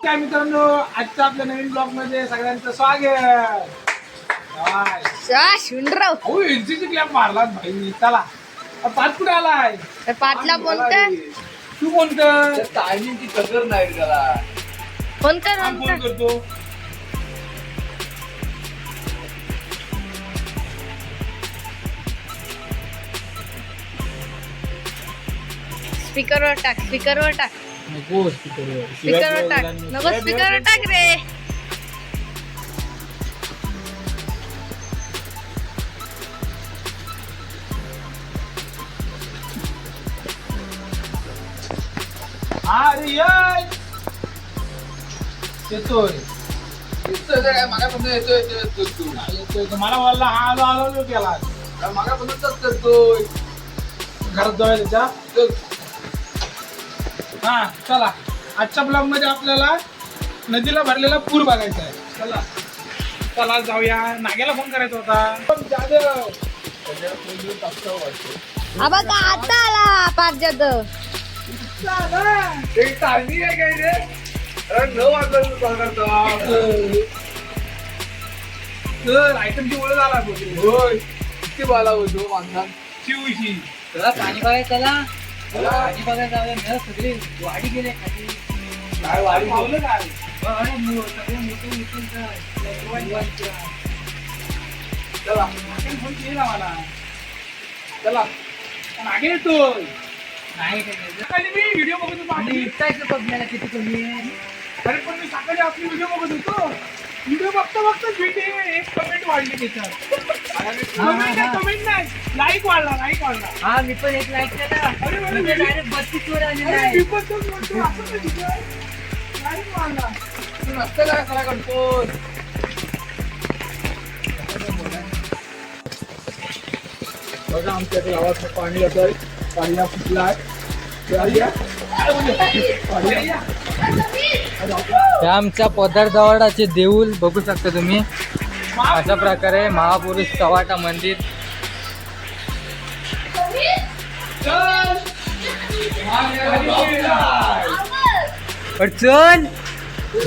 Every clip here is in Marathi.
काय मित्रांनो आजच्या आपल्या नवीन ब्लॉगमध्ये सगळ्यांचं स्वागत. हाय. चा शुंडराव. अहो एनसीसी क्लॅप मारलात भाई. चला. अ, पाच कुठे आलाय? पाचला कोणतं? तू कोणतं? टायमिंगची कदर नाही त्याला. कोणतं हा, फोन कोणतं करतो स्पीकरवर टाक स्पीकरवर टाक. नको स्पीकरवर टाक. नको स्पीकरवर टाक रे. येतोय. मागापासून मला बोलला हा आलो आलो केला. काय मागापासूनच करतोय. घरात चल. हा चला. आजच्या ब्लॉगमध्ये आपल्याला नदीला भरलेला पूर बघायचा आहे. चला. चला जाऊया. नाग्याला फोन करायचा होता. पण जाधव. आबा का आता आला पाच जाधव? ते टायमिंग आहे काय रे? अरे नऊ वाजता कॉल करतो. तर आयटमची ओळख झाला बघ होय. किती बाला होतो माणसा शिवशी. चला पाणी बघायला चला चला. पाणी बघायला जाऊया. ना सगळे वाडी गेले खाली. काय पावलं काय अरे मो- सगळे मोठे मोठे. चला फोन केला मला. चला नागे येतोय नाही मी व्हिडिओ बघत होतो. आणि बघण्याला? किती कमी आहे? अरे पण मी सकाळी आपली व्हिडिओ बघत होतो. व्हिडिओ बघता बघता व्हिडिओ एक कमेंट वाढली त्याच्यात. कमेंट नाही कमेंट नाही. लाईक वाढला लाईक वाढला. हा मी पण एक लाईक केला. अरे म्हणजे डायरेक्ट बत्तीस वर नाही. लाईक वाढला. करा बघा आमच्या गावात पाणी येतोय पाणी फुटला आहे. हे आमच्या पदरदवाडाचे देऊळ बघू शकता तुम्ही. अशा प्रकारे महापुरुष चवाटा मंदिर. अडचण चल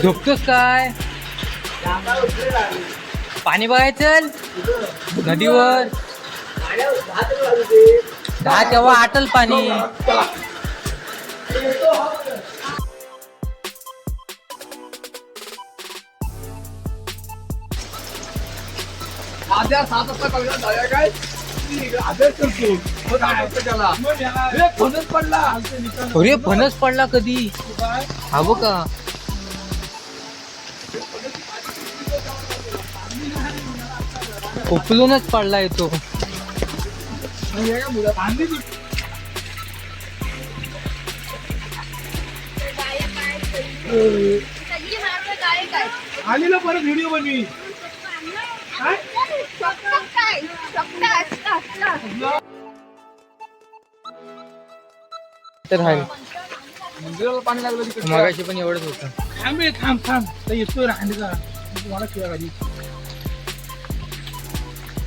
झोपतोस काय? पाणी बघायचं चल. नदीवर. दहा तेव्हा आटल पाणी. आद्या सात वाजता कळला जाऊया काय? अभ्यास करतो. मग त्याला? हे पडला. अरे फणस पडला कधी? हा बघ का? उकलूनच पडला येतो तू- आलीला परत व्हिडिओ बनवी. काय? तर मंदिराला पाणी लागलं तिकडे मगाशी पण एवढंच होतं. थांब रे, थांब थांब. तर येतोय राहणीचा तुम्हाला शिवाय आधी.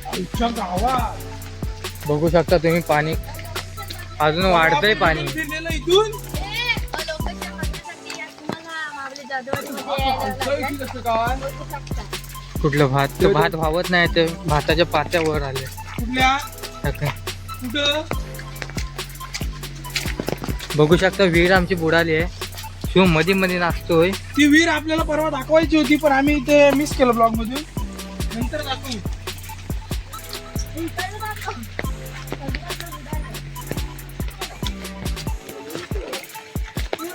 आमच्या गावात. बघू शकता तुम्ही पाणी. अजून वाढतंय पाणी. दिलेलं इथून. आमच्या इथे कसं काय? कुठलं भात? तो भात व्हावत नाही ते भाताच्या पात्यावर आले. कुठल्या? टाका. कुठं? बघू शकता विहीर आमची बुडाली आहे. शिवमध्ये मध्ये नाचतोय. ती विहीर आपल्याला परवा दाखवायची होती पण आम्ही ते मिस केलं ब्लॉग मधून नंतर दाखवू.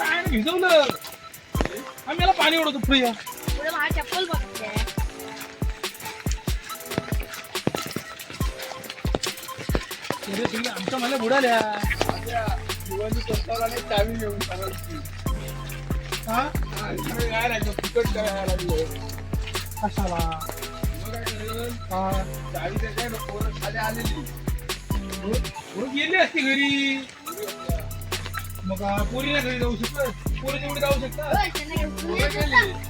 आहे भिजवलं. आम्ही याला पाणी ओढतो पुढे तुम्ही आमच्या मला बुडाल्या. शिवाजी स्वतःला नाही चावी घेऊन. हा? हा, यायला लागलं, फुकट करायला लागलं. कशाला? काय? हा. चावी देते ना, पोरं खाली आलेली. मग गेली असती घरी. मग पोरी घरी जाऊ शकत? पोरी तेवढी जाऊ शकतात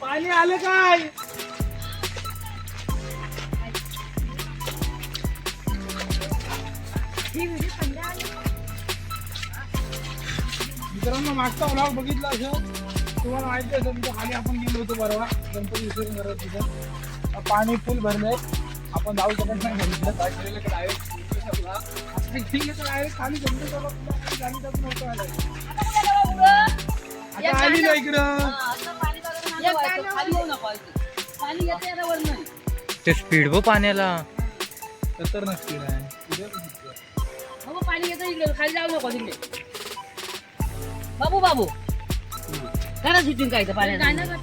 पाणी आलं काय? मित्रांनो मागचा ब्लॉग बघितला असं तुम्हाला माहिती असेल खाली आपण गेलो होतो बरोबर गणपती विसर्जन करत तिथं पाणी फुल भरलंय. आपण जाऊ शकत नाही. डायरेक्ट खाली. आता आली ना इकडं. ते. स्पीड बघ पाण्याला. तर नसते नाही उद्या पण येतं इकडे. खाली जाऊ नको तिकडे. बाबू बाबू. करा शूटिंग काय पाण्यात? गाणं.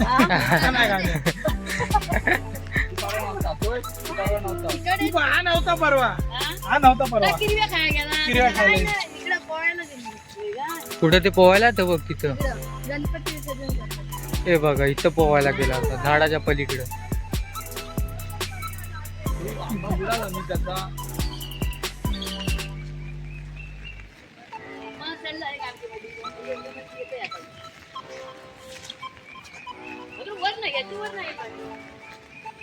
आता नाही हा नव्हता परवा हा नव्हता परवा किरव्या खायला गेला किरव्या खायला पोहायला गेली कुठं ते पोवायला तर बघ तिथं. गणपती विसर्जन करतात हे बघा इथं पोवायला गेला होता झाडाच्या पलीकडं. मी त्याचा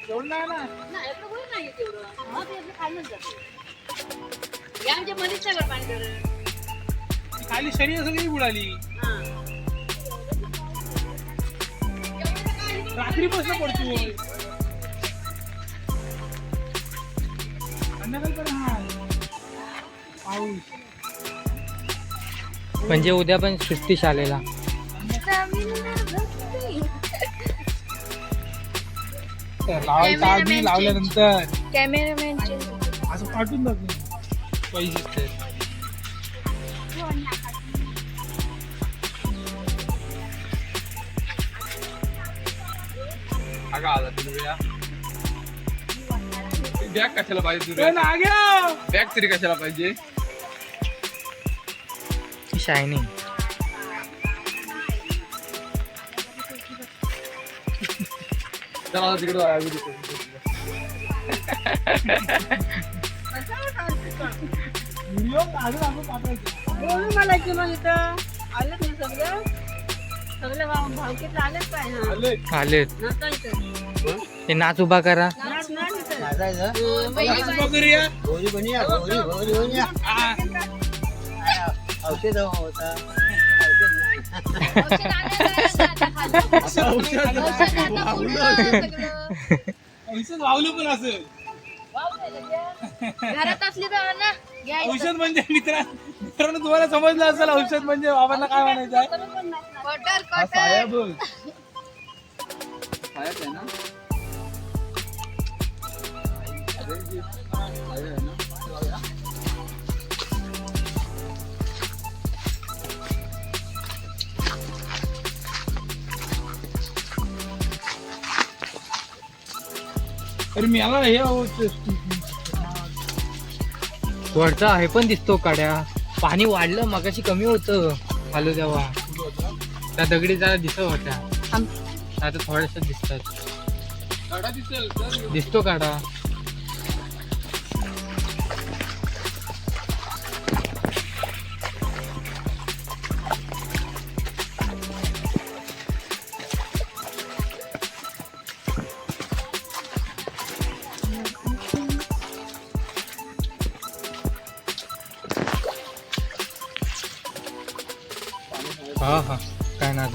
एवढं नाही ना नाही, यातलं वर नाही येत एवढं. हा, ते यातलं खालनंच जातं. या आमच्या मध्येच सगळं पाणी धरण. खाली शरीर सगळी बुडाली हा. रात्री बसला पडतो संध्याकाळपर्यंत हा पाऊस म्हणजे उद्या पण सृष्टी शाळेला तर लावायचं आधी लावल्यानंतर. कॅमेरामॅनचे असं पाठवून जात नाही पैसे ते बॅग कशाला पाहिजे नाग्या! बॅग तरी कशाला पाहिजे? शायनिंग बोलू मला की मग इथं? आलेत ना सगळं? सगळं भाव- भावकीत आलेच पाहिजे आले आलेत. नाचा इथं. हे नाच उभा करा. नाच नाच इथं. बाई, हा. औषध खाली. औषध वावलं पण असेल. घरात असली तर ना घ्यायचं. औषध म्हणजे मित्रा मित्रांनो तुम्हाला समजलं असेल औषध म्हणजे बाबांना काय म्हणायचं आहे? आहे ना? अरे मी याला हे वरचा हे पण दिसतो काड्या. पाणी वाढलं मगाशी कमी होतं. आलो तेव्हा. त्या दगडी जरा दिसत होत्या. आता थोड्याशा दिसतात. दिसेल दिसतो काढा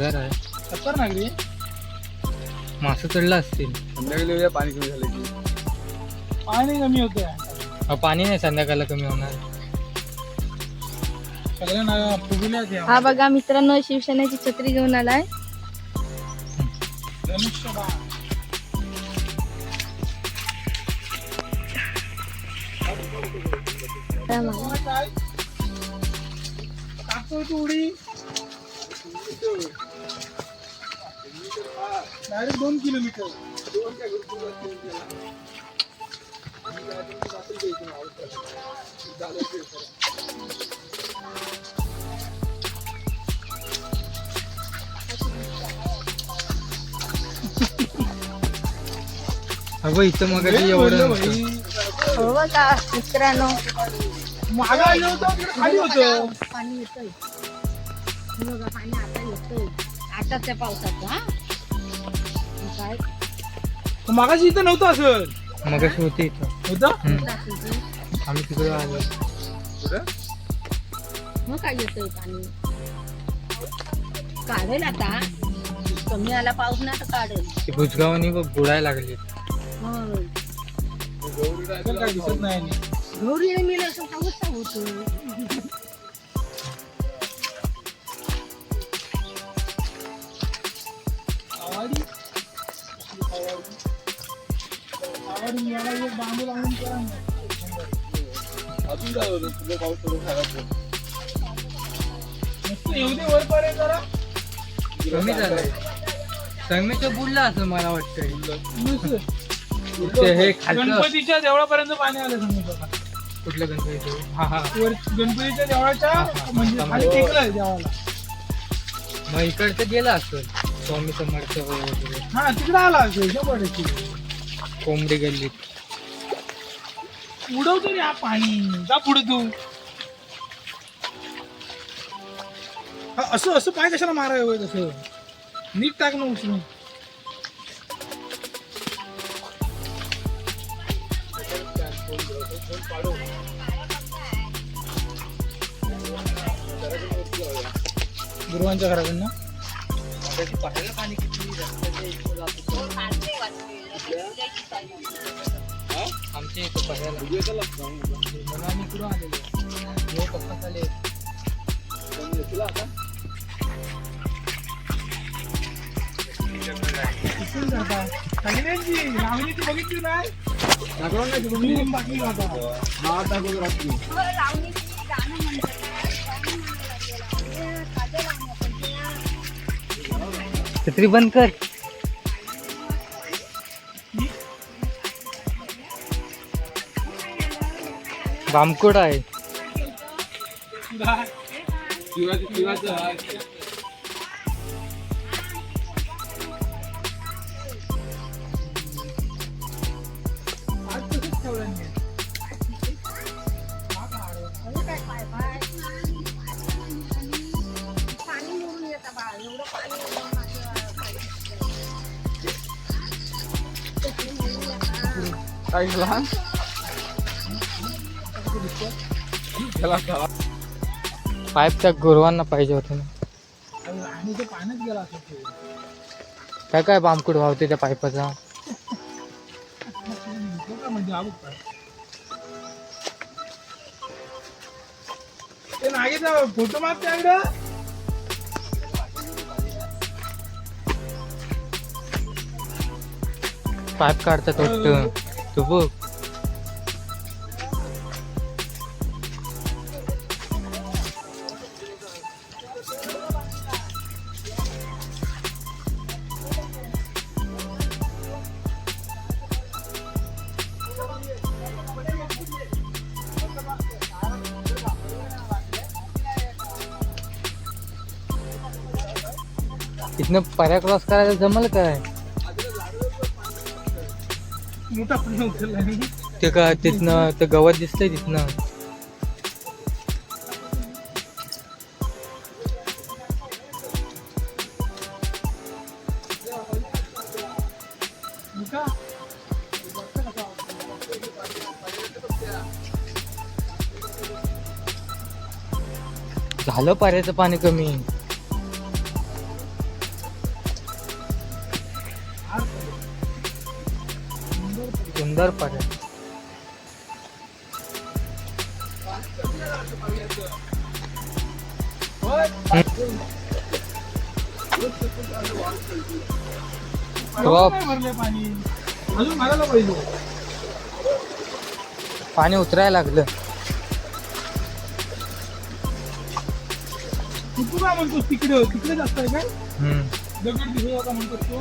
नजर आहे. मासं चढला असतील. संध्याकाळी येऊया, पाणी कमी झालं की. पाणी कमी होतं हा, पाणी नाही संध्याकाळला कमी होणार. हा बघा मित्रांनो शिवसेनेची छत्री घेऊन आलाय. धनुष्यबाण. काय टाकतोय तू उडी. डायरेक्ट दोन किलोमीटर. अगं इथं मग एवढं. हो का मित्रांनो? मागं आलं होतं तिकडे खाली होतं. पाणी येतंय. हे बघा पाणी आता येतंय. आताच्या पावसाचं हा हे? काय मागाशी इथं नव्हतं असं मगाशी होते इथं होतं. आम्ही तिकडे आलो मग काय येतंय पाणी काढेल आता कमी आला पाऊस ना तर काढेल ते बुजगावनी बघ बुडायला लागले मग दिसत नाही मिळलं असं आवाडी आवाडी याला एक बांबू लावून करा. ना. अजून काय होतं? तुझं पाऊस पडून खायला मस्त येऊ दे वरपर्यंत जरा कमी झालंय. संगमेचं बुडलं असं मला वाटतंय. मस्त. ते हे खालचं गणपतीच्या देवळापर्यंत पाणी आलं समजा कुठलं गणपती हा हा. वर गणपतीच्या देवळाच्या म्हणजे खाली टेकलंय देवाला. मग इकडचं गेलं असेल. स्वामी समर्थ वगैरे. हा तिकडे आला असेल. शंभर टक्के. कोंबडी गल्लीत उडवतो रे हा पाणी. जा पुढे तू. हा, असं असं पाय कशाला मारायला होय तसं? नीट टाक ना उचलून. गुरुवांच्या घराकडनं. पाणी आमच्या इथं बघायला म्हणून आम्ही कुठं आलेलो पप्पा चालेल तुला आता बघितली नाही तुम्ही रात्री छत्री बंद कर. बामकोड आहे. Are you आज पाईप त्या गुरुवांना पाहिजे होते ना. आणि ते पाण्यात गेला असं. काय काय बामकोड वाहते त्या पाईपाचा? म्हणजे आबूक काय? ते नागेचा फोटो मार त्याकडं. पाईप काढतात वाटतं. तू बघ. इथनं पर्या क्रॉस करायला जमल काय मोठा पण उचलला नाही. ते का तिथनं ते गवत दिसतंय तिथनं. झालं पर्याचं पाणी कमी. सुंदर पर्या क्रॉप नाही भरले पाणी उतरायला लागलं. तू काय म्हणतोस तिकडे तिकडे जास्त आहे काय? दगड दिसत म्हणतोस तू.